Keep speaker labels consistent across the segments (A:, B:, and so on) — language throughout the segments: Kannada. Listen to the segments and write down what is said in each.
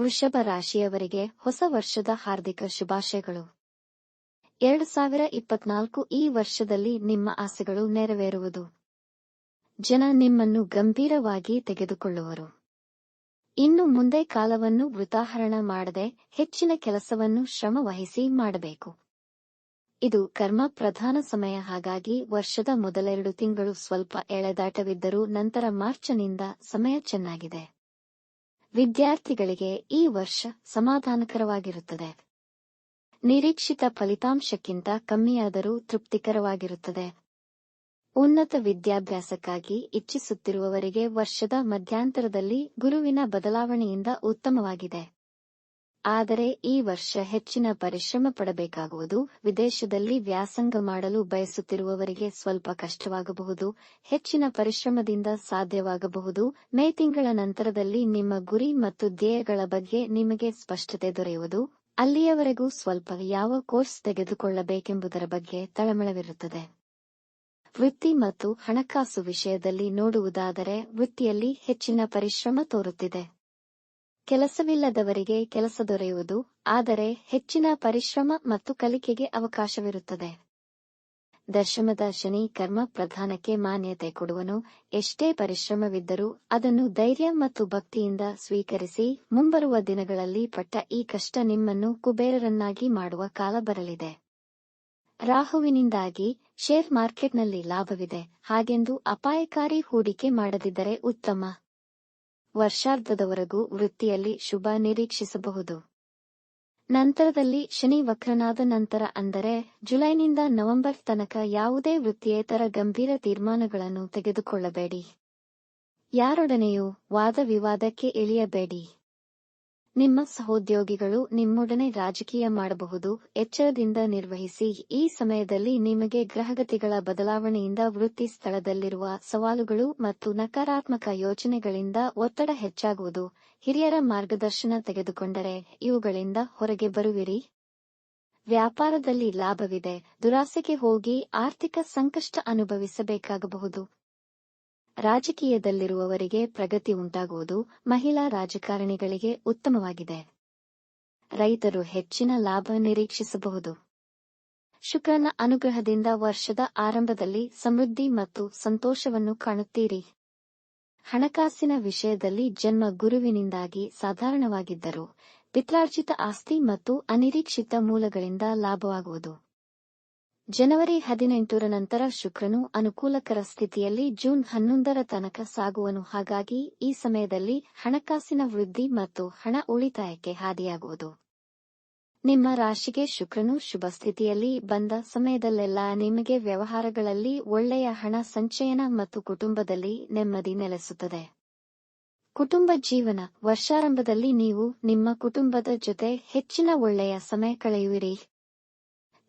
A: ವೃಷಭ ರಾಶಿಯವರಿಗೆ ಹೊಸ ವರ್ಷದ ಹಾರ್ದಿಕ ಶುಭಾಶಯಗಳು. ಎರಡು ಸಾವಿರ ಇಪ್ಪತ್ನಾಲ್ಕು ಈ ವರ್ಷದಲ್ಲಿ ನಿಮ್ಮ ಆಸೆಗಳು ನೆರವೇರುವುದು. ಜನ ನಿಮ್ಮನ್ನು ಗಂಭೀರವಾಗಿ ತೆಗೆದುಕೊಳ್ಳುವರು. ಇನ್ನು ಮುಂದೆ ಕಾಲವನ್ನು ವೃತಾಹರಣ ಮಾಡದೆ ಹೆಚ್ಚಿನ ಕೆಲಸವನ್ನು ಶ್ರಮವಹಿಸಿ ಮಾಡಬೇಕು. ಇದು ಕರ್ಮ ಪ್ರಧಾನ ಸಮಯ. ಹಾಗಾಗಿ ವರ್ಷದ ಮೊದಲೆರಡು ತಿಂಗಳು ಸ್ವಲ್ಪ ಎಳೆದಾಟವಿದ್ದರೂ ನಂತರ ಮಾರ್ಚ್ನಿಂದ ಸಮಯ ಚೆನ್ನಾಗಿದೆ. ವಿದ್ಯಾರ್ಥಿಗಳಿಗೆ ಈ ವರ್ಷ ಸಮಾಧಾನಕರವಾಗಿರುತ್ತದೆ. ನಿರೀಕ್ಷಿತ ಫಲಿತಾಂಶಕ್ಕಿಂತ ಕಮ್ಮಿಯಾದರೂ ತೃಪ್ತಿಕರವಾಗಿರುತ್ತದೆ. ಉನ್ನತ ವಿದ್ಯಾಭ್ಯಾಸಕ್ಕಾಗಿ ಇಚ್ಛಿಸುತ್ತಿರುವವರಿಗೆ ವರ್ಷದ ಮಧ್ಯಂತರದಲ್ಲಿ ಗುರುವಿನ ಬದಲಾವಣೆಯಿಂದ ಉತ್ತಮವಾಗಿದೆ. ಆದರೆ ಈ ವರ್ಷ ಹೆಚ್ಚಿನ ಪರಿಶ್ರಮ ಪಡಬೇಕಾಗುವುದು. ವಿದೇಶದಲ್ಲಿ ವ್ಯಾಸಂಗ ಮಾಡಲು ಬಯಸುತ್ತಿರುವವರಿಗೆ ಸ್ವಲ್ಪ ಕಷ್ಟವಾಗಬಹುದು. ಹೆಚ್ಚಿನ ಪರಿಶ್ರಮದಿಂದ ಸಾಧ್ಯವಾಗಬಹುದು. ಮೇ ತಿಂಗಳ ನಂತರದಲ್ಲಿ ನಿಮ್ಮ ಗುರಿ ಮತ್ತು ಧ್ಯೇಯಗಳ ಬಗ್ಗೆ ನಿಮಗೆ ಸ್ಪಷ್ಟತೆ ದೊರೆಯುವುದು. ಅಲ್ಲಿಯವರೆಗೂ ಸ್ವಲ್ಪ ಯಾವ ಕೋರ್ಸ್ ತೆಗೆದುಕೊಳ್ಳಬೇಕೆಂಬುದರ ಬಗ್ಗೆ ತಳಮಳವಿರುತ್ತದೆ. ವೃತ್ತಿ ಮತ್ತು ಹಣಕಾಸು ವಿಷಯದಲ್ಲಿ ನೋಡುವುದಾದರೆ ವೃತ್ತಿಯಲ್ಲಿ ಹೆಚ್ಚಿನ ಪರಿಶ್ರಮ ತೋರುತ್ತಿದೆ. ಕೆಲಸವಿಲ್ಲದವರಿಗೆ ಕೆಲಸ ದೊರೆಯುವುದು, ಆದರೆ ಹೆಚ್ಚಿನ ಪರಿಶ್ರಮ ಮತ್ತು ಕಲಿಕೆಗೆ ಅವಕಾಶವಿರುತ್ತದೆ. ದಶಮದ ಶನಿ ಕರ್ಮ ಪ್ರಧಾನಕ್ಕೆ ಮಾನ್ಯತೆ ಕೊಡುವನು. ಎಷ್ಟೇ ಪರಿಶ್ರಮವಿದ್ದರೂ ಅದನ್ನು ಧೈರ್ಯ ಮತ್ತು ಭಕ್ತಿಯಿಂದ ಸ್ವೀಕರಿಸಿ ಮುಂಬರುವ ದಿನಗಳಲ್ಲಿ ಪಟ್ಟ ಈ ಕಷ್ಟ ನಿಮ್ಮನ್ನು ಕುಬೇರರನ್ನಾಗಿ ಮಾಡುವ ಕಾಲ ಬರಲಿದೆ. ರಾಹುವಿನಿಂದಾಗಿ ಶೇರ್ ಮಾರ್ಕೆಟ್ನಲ್ಲಿ ಲಾಭವಿದೆ. ಹಾಗೆಂದು ಅಪಾಯಕಾರಿ ಹೂಡಿಕೆ ಮಾಡದಿದ್ದರೆ ಉತ್ತಮ. ವರ್ಷಾರ್ಧದವರೆಗೂ ವೃತ್ತಿಯಲ್ಲಿ ಶುಭ ನಿರೀಕ್ಷಿಸಬಹುದು. ನಂತರದಲ್ಲಿ ಶನಿ ವಕ್ರನಾದ ನಂತರ ಅಂದರೆ ಜುಲೈನಿಂದ ನವೆಂಬರ್ ತನಕ ಯಾವುದೇ ವೃತ್ತಿಯೇತರ ಗಂಭೀರ ತೀರ್ಮಾನಗಳನ್ನು ತೆಗೆದುಕೊಳ್ಳಬೇಡಿ. ಯಾರೊಡನೆಯೂ ವಾದ ವಿವಾದಕ್ಕೆ ಇಳಿಯಬೇಡಿ. ನಿಮ್ಮ ಸಹೋದ್ಯೋಗಿಗಳು ನಿಮ್ಮೊಡನೆ ರಾಜಕೀಯ ಮಾಡಬಹುದು, ಎಚ್ಚರದಿಂದ ನಿರ್ವಹಿಸಿ, ಈ ಸಮಯದಲ್ಲಿ ನಿಮಗೆ ಗ್ರಹಗತಿಗಳ ಬದಲಾವಣೆಯಿಂದ ವೃತ್ತಿ ಸ್ಥಳದಲ್ಲಿರುವ ಸವಾಲುಗಳು ಮತ್ತು ನಕಾರಾತ್ಮಕ ಯೋಚನೆಗಳಿಂದ ಒತ್ತಡ ಹೆಚ್ಚಾಗುವುದು, ಹಿರಿಯರ ಮಾರ್ಗದರ್ಶನ ತೆಗೆದುಕೊಂಡರೆ ಇವುಗಳಿಂದ ಹೊರಗೆ ಬರುವಿರಿ. ವ್ಯಾಪಾರದಲ್ಲಿ ಲಾಭವಿದೆ, ದುರಾಸೆಗೆ ಹೋಗಿ ಆರ್ಥಿಕ ಸಂಕಷ್ಟ ಅನುಭವಿಸಬೇಕಾಗಬಹುದು. ರಾಜಕೀಯದಲ್ಲಿರುವವರಿಗೆ ಪ್ರಗತಿ ಉಂಟಾಗುವುದು ಮಹಿಳಾ ರಾಜಕಾರಣಿಗಳಿಗೆ ಉತ್ತಮವಾಗಿದೆ. ರೈತರು ಹೆಚ್ಚಿನ ಲಾಭ ನಿರೀಕ್ಷಿಸಬಹುದು. ಶುಕ್ರನ ಅನುಗ್ರಹದಿಂದ ವರ್ಷದ ಆರಂಭದಲ್ಲಿ ಸಮೃದ್ಧಿ ಮತ್ತು ಸಂತೋಷವನ್ನು ಕಾಣುತ್ತೀರಿ. ಹಣಕಾಸಿನ ವಿಷಯದಲ್ಲಿ ಜನ್ಮ ಗುರುವಿನಿಂದಾಗಿ ಸಾಧಾರಣವಾಗಿದ್ದರು, ಪಿತ್ರಾರ್ಜಿತ ಆಸ್ತಿ ಮತ್ತು ಅನಿರೀಕ್ಷಿತ ಮೂಲಗಳಿಂದ ಲಾಭವಾಗುವುದು. ಜನವರಿ ಹದಿನೆಂಟರ ನಂತರ ಶುಕ್ರನು ಅನುಕೂಲಕರ ಸ್ಥಿತಿಯಲ್ಲಿ ಜೂನ್ ಹನ್ನೊಂದರ ತನಕ ಸಾಗುವನು. ಹಾಗಾಗಿ ಈ ಸಮಯದಲ್ಲಿ ಹಣಕಾಸಿನ ವೃದ್ಧಿ ಮತ್ತು ಹಣ ಉಳಿತಾಯಕ್ಕೆ ಹಾದಿಯಾಗುವುದು. ನಿಮ್ಮ ರಾಶಿಗೆ ಶುಕ್ರನು ಶುಭ ಸ್ಥಿತಿಯಲ್ಲಿ ಬಂದ ಸಮಯದಲ್ಲೆಲ್ಲ ನಿಮಗೆ ವ್ಯವಹಾರಗಳಲ್ಲಿ ಒಳ್ಳೆಯ ಹಣ ಸಂಚಯನ ಮತ್ತು ಕುಟುಂಬದಲ್ಲಿ ನೆಮ್ಮದಿ ನೆಲೆಸುತ್ತದೆ. ಕುಟುಂಬ ಜೀವನ ವರ್ಷಾರಂಭದಲ್ಲಿ ನೀವು ನಿಮ್ಮ ಕುಟುಂಬದ ಜೊತೆ ಹೆಚ್ಚಿನ ಒಳ್ಳೆಯ ಸಮಯ ಕಳೆಯುವಿರಿ.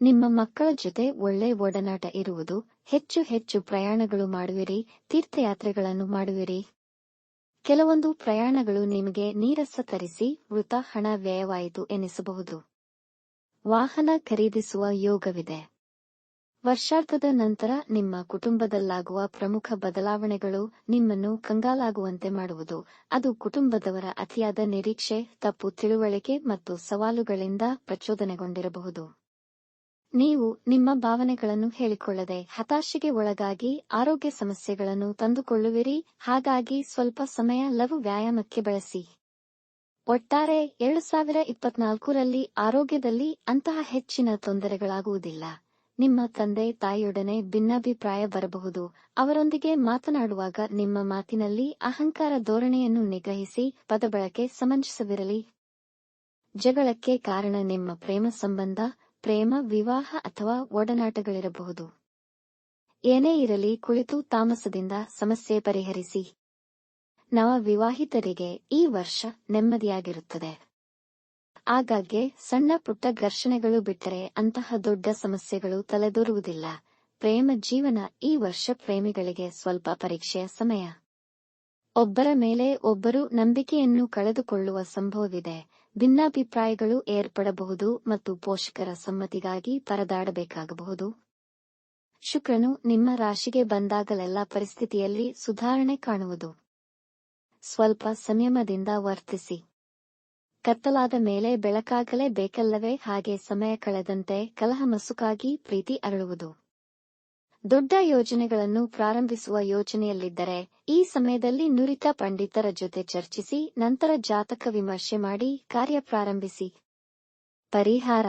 A: ನಿಮ್ಮ ಮಕ್ಕಳ ಜೊತೆ ಒಳ್ಳೆ ಒಡನಾಟ ಇರುವುದು, ಹೆಚ್ಚು ಹೆಚ್ಚು ಪ್ರಯಾಣಗಳು ಮಾಡುವಿರಿ, ತೀರ್ಥಯಾತ್ರೆಗಳನ್ನು ಮಾಡುವಿರಿ. ಕೆಲವೊಂದು ಪ್ರಯಾಣಗಳು ನಿಮಗೆ ನೀರಸ ತರಿಸಿ ವೃತ ಹಣ ವ್ಯಯವಾಯಿತು ಎನಿಸಬಹುದು. ವಾಹನ ಖರೀದಿಸುವ ಯೋಗವಿದೆ. ವರ್ಷಾರ್ಧದ ನಂತರ ನಿಮ್ಮ ಕುಟುಂಬದಲ್ಲಾಗುವ ಪ್ರಮುಖ ಬದಲಾವಣೆಗಳು ನಿಮ್ಮನ್ನು ಕಂಗಾಲಾಗುವಂತೆ ಮಾಡುವುದು. ಅದು ಕುಟುಂಬದವರ ಅತಿಯಾದ ನಿರೀಕ್ಷೆ, ತಪ್ಪು ತಿಳುವಳಿಕೆ ಮತ್ತು ಸವಾಲುಗಳಿಂದ ಪ್ರಚೋದನೆಗೊಂಡಿರಬಹುದು. ನೀವು ನಿಮ್ಮ ಭಾವನೆಗಳನ್ನು ಹೇಳಿಕೊಳ್ಳದೆ ಹತಾಶೆಗೆ ಒಳಗಾಗಿ ಆರೋಗ್ಯ ಸಮಸ್ಯೆಗಳನ್ನು ತಂದುಕೊಳ್ಳುವಿರಿ. ಹಾಗಾಗಿ ಸ್ವಲ್ಪ ಸಮಯ ಲಘು ವ್ಯಾಯಾಮಕ್ಕೆ ಬಳಸಿ. ಒಟ್ಟಾರೆ ಎರಡು ಸಾವಿರ ಇಪ್ಪತ್ನಾಲ್ಕರಲ್ಲಿ ಆರೋಗ್ಯದಲ್ಲಿ ಅಂತಹ ಹೆಚ್ಚಿನ ತೊಂದರೆಗಳಾಗುವುದಿಲ್ಲ. ನಿಮ್ಮ ತಂದೆ ತಾಯಿಯೊಡನೆ ಭಿನ್ನಾಭಿಪ್ರಾಯ ಬರಬಹುದು. ಅವರೊಂದಿಗೆ ಮಾತನಾಡುವಾಗ ನಿಮ್ಮ ಮಾತಿನಲ್ಲಿ ಅಹಂಕಾರ ಧೋರಣೆಯನ್ನು ನಿಗ್ರಹಿಸಿ ಪದಬಳಕೆ ಸಮಂಜಸವಿರಲಿ. ಜಗಳಕ್ಕೆ ಕಾರಣ ನಿಮ್ಮ ಪ್ರೇಮ ಸಂಬಂಧ ಪ್ರೇಮ, ವಿವಾಹ ಅಥವಾ ಒಡನಾಟಗಳಿರಬಹುದು. ಏನೇ ಇರಲಿ ಕುಳಿತು ತಾಮಸದಿಂದ ಸಮಸ್ಯೆ ಪರಿಹರಿಸಿ. ನವ ವಿವಾಹಿತರಿಗೆ ಈ ವರ್ಷ ನೆಮ್ಮದಿಯಾಗಿರುತ್ತದೆ. ಆಗಾಗ್ಗೆ ಸಣ್ಣ ಪುಟ್ಟ ಘರ್ಷಣೆಗಳು ಬಿಟ್ಟರೆ ಅಂತಹ ದೊಡ್ಡ ಸಮಸ್ಯೆಗಳು ತಲೆದೋರುವುದಿಲ್ಲ. ಪ್ರೇಮ ಜೀವನ ಈ ವರ್ಷ ಪ್ರೇಮಿಗಳಿಗೆ ಸ್ವಲ್ಪ ಪರೀಕ್ಷೆಯ ಸಮಯ. ಒಬ್ಬರ ಮೇಲೆ ಒಬ್ಬರು ನಂಬಿಕೆಯನ್ನು ಕಳೆದುಕೊಳ್ಳುವ ಸಂಭವವಿದೆ. ಭಿನ್ನಾಭಿಪ್ರಾಯಗಳು ಏರ್ಪಡಬಹುದು ಮತ್ತು ಪೋಷಕರ ಸಮ್ಮತಿಗಾಗಿ ಪರದಾಡಬೇಕಾಗಬಹುದು. ಶುಕ್ರನು ನಿಮ್ಮ ರಾಶಿಗೆ ಬಂದಾಗಲೆಲ್ಲ ಪರಿಸ್ಥಿತಿಯಲ್ಲಿ ಸುಧಾರಣೆ ಕಾಣುವುದು. ಸ್ವಲ್ಪ ಸಂಯಮದಿಂದ ವರ್ತಿಸಿ. ಕತ್ತಲಾದ ಮೇಲೆ ಬೆಳಕಾಗಲೇ ಬೇಕಲ್ಲವೇ ಹಾಗೆ ಸಮಯ ಕಳೆದಂತೆ ಕಲಹ ಮಸುಕಾಗಿ ಪ್ರೀತಿ ಅರಳುವುದು. ದೊಡ್ಡ ಯೋಜನೆಗಳನ್ನು ಪ್ರಾರಂಭಿಸುವ ಯೋಜನೆಯಲ್ಲಿದ್ದರೆ ಈ ಸಮಯದಲ್ಲಿ ನುರಿತ ಪಂಡಿತರ ಜೊತೆ ಚರ್ಚಿಸಿ, ನಂತರ ಜಾತಕ ವಿಮರ್ಶೆ ಮಾಡಿ, ಕಾರ್ಯ ಪ್ರಾರಂಭಿಸಿ. ಪರಿಹಾರ.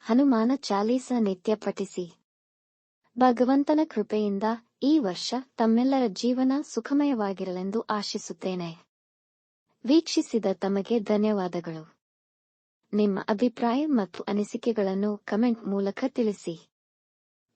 A: ಹನುಮಾನ ಚಾಲೀಸ ನಿತ್ಯ ಪಠಿಸಿ. ಭಗವಂತನ ಕೃಪೆಯಿಂದ ಈ ವರ್ಷ ತಮ್ಮೆಲ್ಲರ ಜೀವನ ಸುಖಮಯವಾಗಿರಲೆಂದು ಆಶಿಸುತ್ತೇನೆ. ವೀಕ್ಷಿಸಿದ ತಮಗೆ ಧನ್ಯವಾದಗಳು. ನಿಮ್ಮ ಅಭಿಪ್ರಾಯ ಮತ್ತು ಅನಿಸಿಕೆಗಳನ್ನು ಕಮೆಂಟ್ ಮೂಲಕ ತಿಳಿಸಿ.